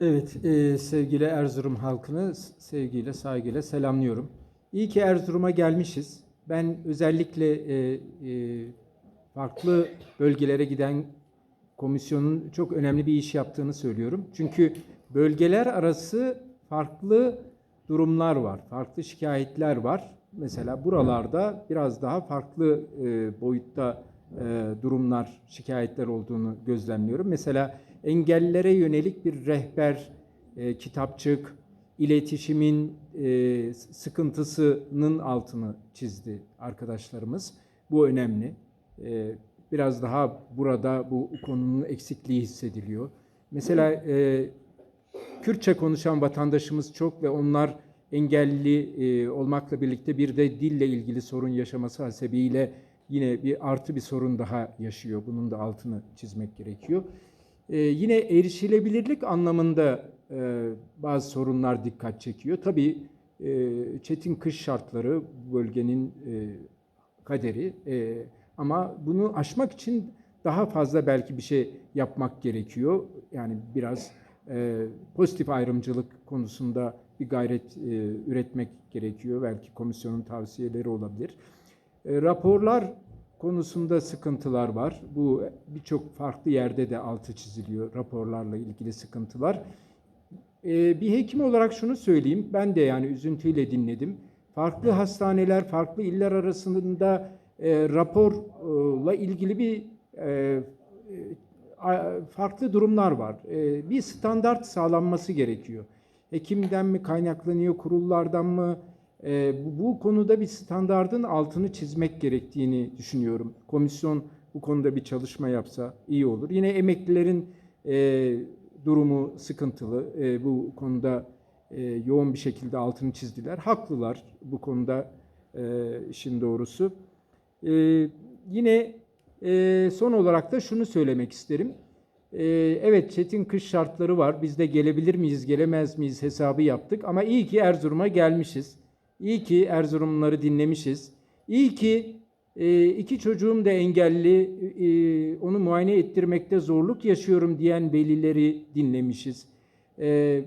Evet, e, sevgili Erzurum halkını sevgiyle, saygıyla selamlıyorum. İyi ki Erzurum'a gelmişiz. Ben özellikle e, e, farklı bölgelere giden komisyonun çok önemli bir iş yaptığını söylüyorum. Çünkü bölgeler arası farklı durumlar var, farklı şikayetler var. Mesela buralarda biraz daha farklı e, boyutta durumlar, şikayetler olduğunu gözlemliyorum. Mesela engellilere yönelik bir rehber, e, kitapçık, iletişimin e, sıkıntısının altını çizdi arkadaşlarımız. Bu önemli. E, biraz daha burada bu konunun eksikliği hissediliyor. Mesela e, Kürtçe konuşan vatandaşımız çok ve onlar engelli e, olmakla birlikte bir de dille ilgili sorun yaşaması hasebiyle yine bir artı bir sorun daha yaşıyor. Bunun da altını çizmek gerekiyor. E, yine erişilebilirlik anlamında e, bazı sorunlar dikkat çekiyor. Tabii e, çetin kış şartları bölgenin e, kaderi e, ama bunu aşmak için daha fazla belki bir şey yapmak gerekiyor. Yani biraz e, pozitif ayrımcılık konusunda bir gayret e, üretmek gerekiyor. Belki komisyonun tavsiyeleri olabilir. E, raporlar konusunda sıkıntılar var. Bu birçok farklı yerde de altı çiziliyor raporlarla ilgili sıkıntılar. E, bir hekim olarak şunu söyleyeyim. Ben de yani üzüntüyle dinledim. Farklı hastaneler, farklı iller arasında e, raporla ilgili bir farklı durumlar var. Bir standart sağlanması gerekiyor. Hekimden mi kaynaklanıyor, kurullardan mı? E, bu, bu konuda bir standardın altını çizmek gerektiğini düşünüyorum. Komisyon bu konuda bir çalışma yapsa iyi olur. Yine emeklilerin e, durumu sıkıntılı. E, bu konuda e, yoğun bir şekilde altını çizdiler. Haklılar bu konuda e, işin doğrusu. E, yine e, son olarak da şunu söylemek isterim. E, evet çetin kış şartları var. Biz de gelebilir miyiz, gelemez miyiz hesabı yaptık. Ama iyi ki Erzurum'a gelmişiz. İyi ki Erzurumluları dinlemişiz. İyi ki e, iki çocuğum da engelli, e, onu muayene ettirmekte zorluk yaşıyorum diyen velileri dinlemişiz. E,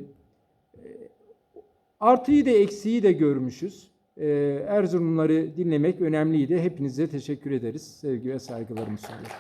Artıyı da eksiği de görmüşüz. Ee, Erzurumları dinlemek önemliydi. Hepinize teşekkür ederiz. Sevgi ve saygılarımı sunuyorum.